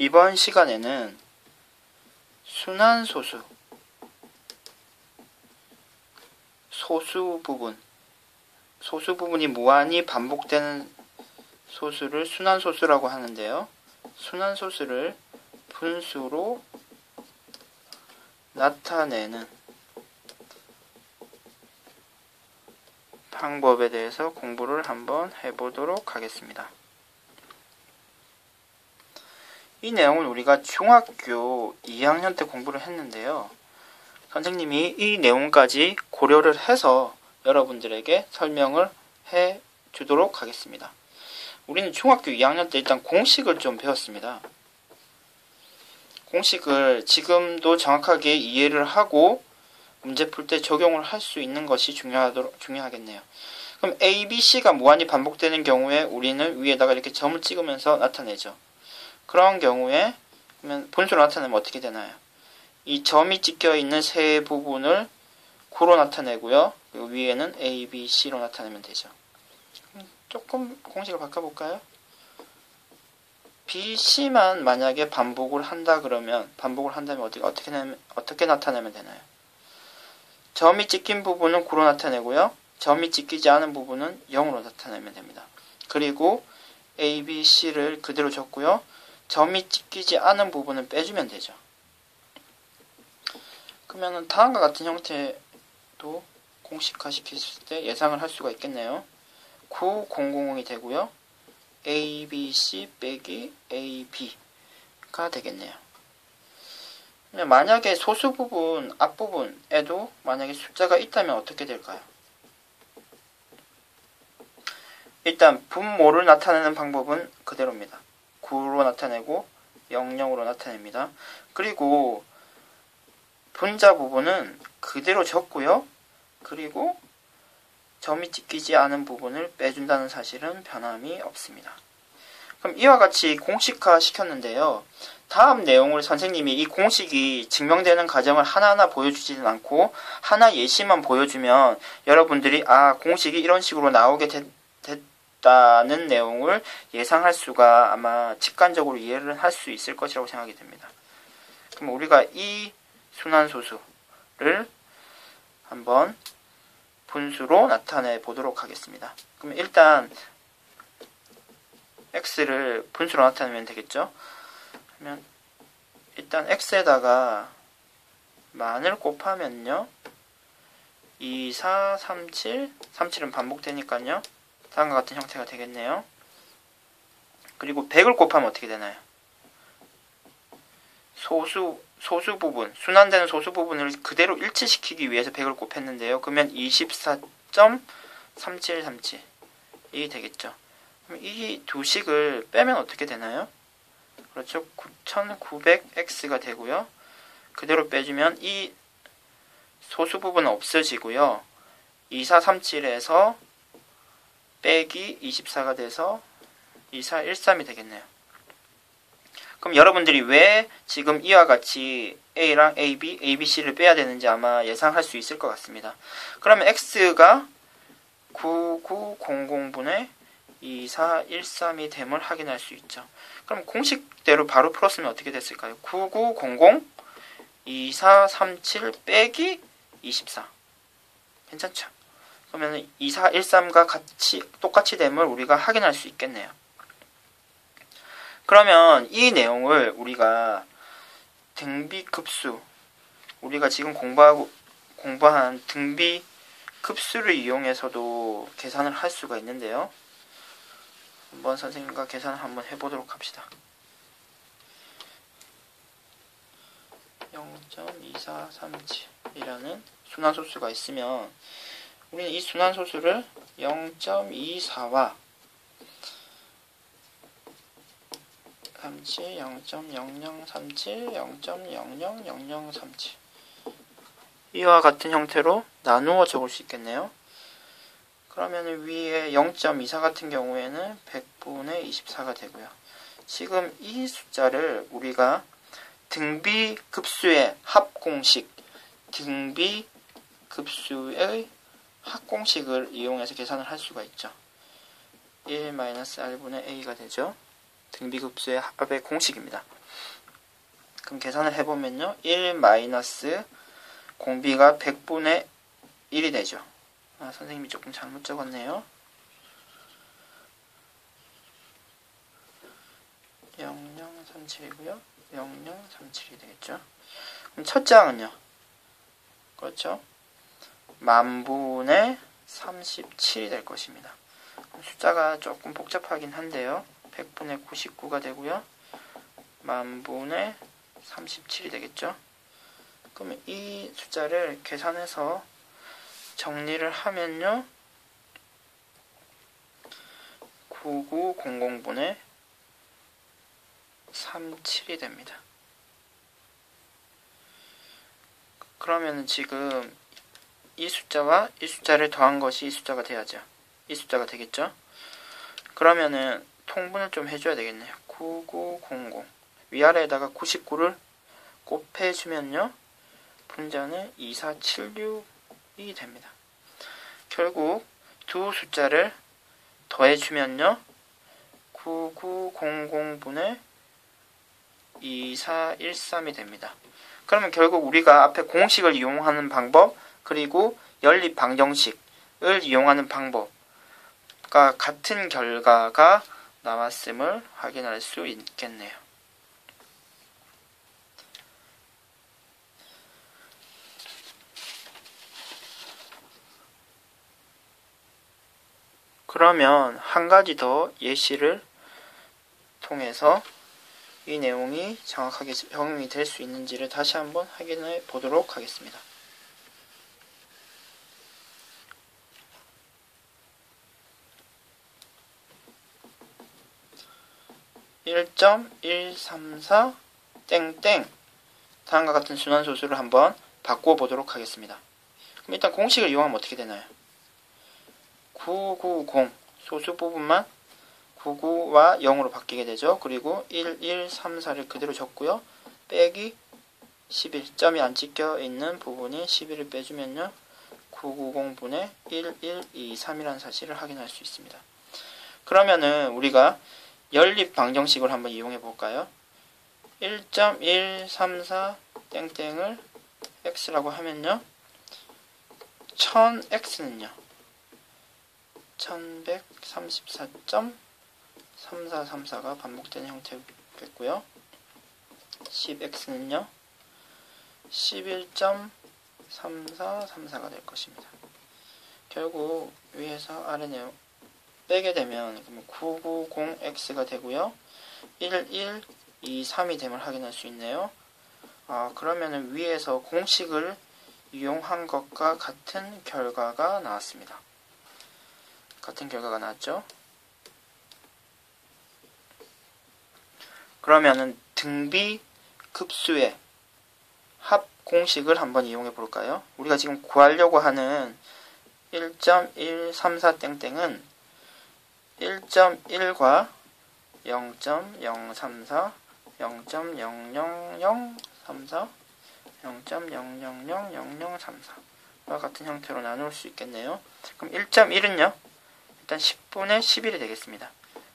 이번 시간에는 순환소수 소수 부분 소수 부분이 무한히 반복되는 소수를 순환소수라고 하는데요. 순환소수를 분수로 나타내는 방법에 대해서 공부를 한번 해보도록 하겠습니다. 이 내용은 우리가 중학교 2학년 때 공부를 했는데요. 선생님이 이 내용까지 고려를 해서 여러분들에게 설명을 해 주도록 하겠습니다. 우리는 중학교 2학년 때 일단 공식을 좀 배웠습니다. 공식을 지금도 정확하게 이해를 하고 문제 풀 때 적용을 할 수 있는 것이 중요하도록, 중요하겠네요. 그럼 A, B, C가 무한히 반복되는 경우에 우리는 위에다가 이렇게 점을 찍으면서 나타내죠. 그런 경우에 그러면 분수로 나타내면 어떻게 되나요? 이 점이 찍혀 있는 세 부분을 구로 나타내고요. 그리고 위에는 A, B, C로 나타내면 되죠. 조금 공식을 바꿔볼까요? B, C만 만약에 반복을 한다 그러면 반복을 한다면 어떻게 어떻게, 어떻게 나타내면 되나요? 점이 찍힌 부분은 9로 나타내고요. 점이 찍히지 않은 부분은 0으로 나타내면 됩니다. 그리고 A, B, C를 그대로 적고요. 점이 찍히지 않은 부분은 빼주면 되죠. 그러면 다음과 같은 형태도 공식화 시켰을 때 예상을 할 수가 있겠네요. 9000이 되고요. A, B, C 빼기 A, B가 되겠네요. 만약에 소수 부분, 앞부분에도 만약에 숫자가 있다면 어떻게 될까요? 일단 분모를 나타내는 방법은 그대로입니다. 9로 나타내고 00으로 나타냅니다. 그리고 분자 부분은 그대로 적고요. 그리고 점이 찍히지 않은 부분을 빼준다는 사실은 변함이 없습니다. 그럼 이와 같이 공식화 시켰는데요. 다음 내용을 선생님이 이 공식이 증명되는 과정을 하나하나 보여주지는 않고 하나 예시만 보여주면 여러분들이 아 공식이 이런 식으로 나오게 됐, 됐다는 내용을 예상할 수가 아마 직관적으로 이해를 할 수 있을 것이라고 생각이 됩니다. 그럼 우리가 이 순환소수를 한번 분수로 나타내 보도록 하겠습니다. 그럼 일단 x를 분수로 나타내면 되겠죠? 그러면 일단 x에다가 만을 곱하면요. 2, 4, 3, 7, 3, 7은 반복되니까요. 다음과 같은 형태가 되겠네요. 그리고 100을 곱하면 어떻게 되나요? 소수 소수 부분, 순환되는 소수 부분을 그대로 일치시키기 위해서 100을 곱했는데요. 그러면 24.3737이 되겠죠. 그럼 이 두 식을 빼면 어떻게 되나요? 그렇죠. 9900x가 되고요. 그대로 빼주면 이 소수 부분은 없어지고요. 2437에서 빼기 24가 돼서 2413이 되겠네요. 그럼 여러분들이 왜 지금 이와 같이 A랑 AB, ABC를 빼야 되는지 아마 예상할 수 있을 것 같습니다. 그러면 X가 9900분의 2413이 됨을 확인할 수 있죠. 그럼 공식대로 바로 풀었으면 어떻게 됐을까요? 9900 2437 빼기 24 괜찮죠? 그러면 2413과 같이 똑같이 됨을 우리가 확인할 수 있겠네요. 그러면 이 내용을 우리가 등비 급수 우리가 지금 공부하고 공부한 등비 급수를 이용해서도 계산을 할 수가 있는데요. 한번 선생님과 계산을 한번 해보도록 합시다. 0.2437이라는 순환소수가 있으면 우리는 이 순환소수를 0.24와 37 0.0037 0.000037 이와 같은 형태로 나누어 적을 수 있겠네요. 그러면 위에 0.24 같은 경우에는 100분의 24가 되고요. 지금 이 숫자를 우리가 등비 급수의 합공식, 등비 급수의 합공식을 이용해서 계산을 할 수가 있죠. 1-r분의 a가 되죠. 등비급수의 합의 공식입니다. 그럼 계산을 해보면요. 1 마이너스 공비가 100분의 1이 되죠. 아, 선생님이 조금 잘못 적었네요. 0037이고요. 0037이 되겠죠. 그럼 첫째 항은요. 그렇죠. 만분의 37이 될 것입니다. 숫자가 조금 복잡하긴 한데요. 100분의 99가 되고요. 만분의 37이 되겠죠. 그러면 이 숫자를 계산해서 정리를 하면요. 9900분의 37이 됩니다. 그러면 지금 이 숫자와 이 숫자를 더한 것이 이 숫자가 돼야죠. 이 숫자가 되겠죠? 그러면은 통분을 좀 해줘야 되겠네요. 9900 위아래에다가 99를 곱해주면요. 분자는 2476이 됩니다. 결국 두 숫자를 더해주면요. 9900분의 2413이 됩니다. 그러면 결국 우리가 앞에 공식을 이용하는 방법 그리고 연립 방정식을 이용하는 방법과 같은 결과가 나왔음을 확인할 수 있겠네요. 그러면 한 가지 더 예시를 통해서 이 내용이 정확하게 적용이 될 수 있는지를 다시 한번 확인해 보도록 하겠습니다. 1.134 땡땡 다음과 같은 순환소수를 한번 바꾸어 보도록 하겠습니다. 그럼 일단 공식을 이용하면 어떻게 되나요? 990 소수 부분만 99와 0으로 바뀌게 되죠. 그리고 1, 1, 3, 4를 그대로 적고요. 빼기 11, 점이 안 찍혀 있는 부분이 11을 빼주면요. 990분의 1, 1, 2, 3이라는 사실을 확인할 수 있습니다. 그러면은 우리가 연립 방정식을 한번 이용해 볼까요? 1.134 땡땡을 x라고 하면요. 1000x는요. 1134.3434가 반복되는 형태겠고요. 10x는요. 11.3434가 될 것입니다. 결국 위에서 아래 내용 빼게 되면 990x가 되고요. 1123이 됨을 확인할 수 있네요. 아, 그러면 위에서 공식을 이용한 것과 같은 결과가 나왔습니다. 같은 결과가 나왔죠. 그러면은 등비 급수의 합 공식을 한번 이용해 볼까요? 우리가 지금 구하려고 하는 1.134 땡땡은 1.1과 0.034, 0.00034, 0.0000034와 같은 형태로 나눌 수 있겠네요. 그럼 1.1은요? 일단 10분의 11이 되겠습니다.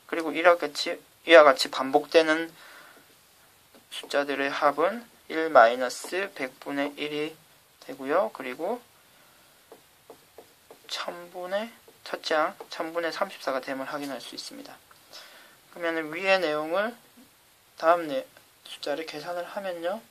그리고 이와 같이, 이와 같이 반복되는 숫자들의 합은 1-100분의 1이 되고요. 그리고 1000분의 첫째 항 1000분의 34가 됨을 확인할 수 있습니다. 그러면 위의 내용을 다음 내 숫자를 계산을 하면요.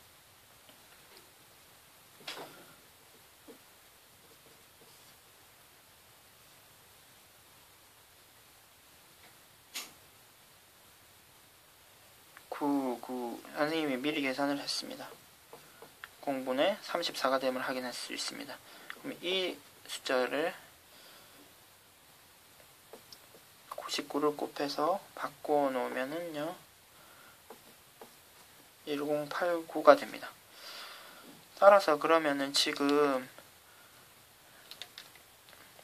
구 선생님이 미리 계산을 했습니다. 공분의 34가 됨을 확인할 수 있습니다. 그럼 이 숫자를 99를 곱해서 바꿔 놓으면은요 1089가 됩니다. 따라서 그러면은 지금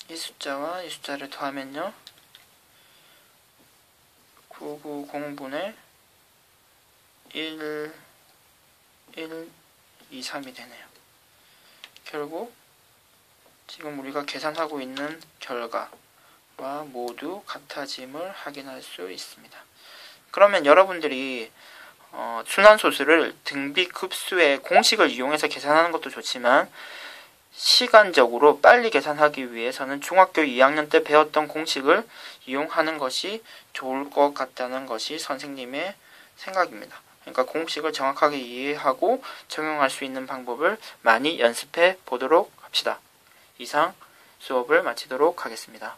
이 숫자와 이 숫자를 더하면요 990분의 1, 1, 2, 3이 되네요. 결국 지금 우리가 계산하고 있는 결과 와 모두 같아짐을 확인할 수 있습니다. 그러면 여러분들이 어, 순환소수를 등비 급수의 공식을 이용해서 계산하는 것도 좋지만 시간적으로 빨리 계산하기 위해서는 중학교 2학년 때 배웠던 공식을 이용하는 것이 좋을 것 같다는 것이 선생님의 생각입니다. 그러니까 공식을 정확하게 이해하고 적용할 수 있는 방법을 많이 연습해 보도록 합시다. 이상 수업을 마치도록 하겠습니다.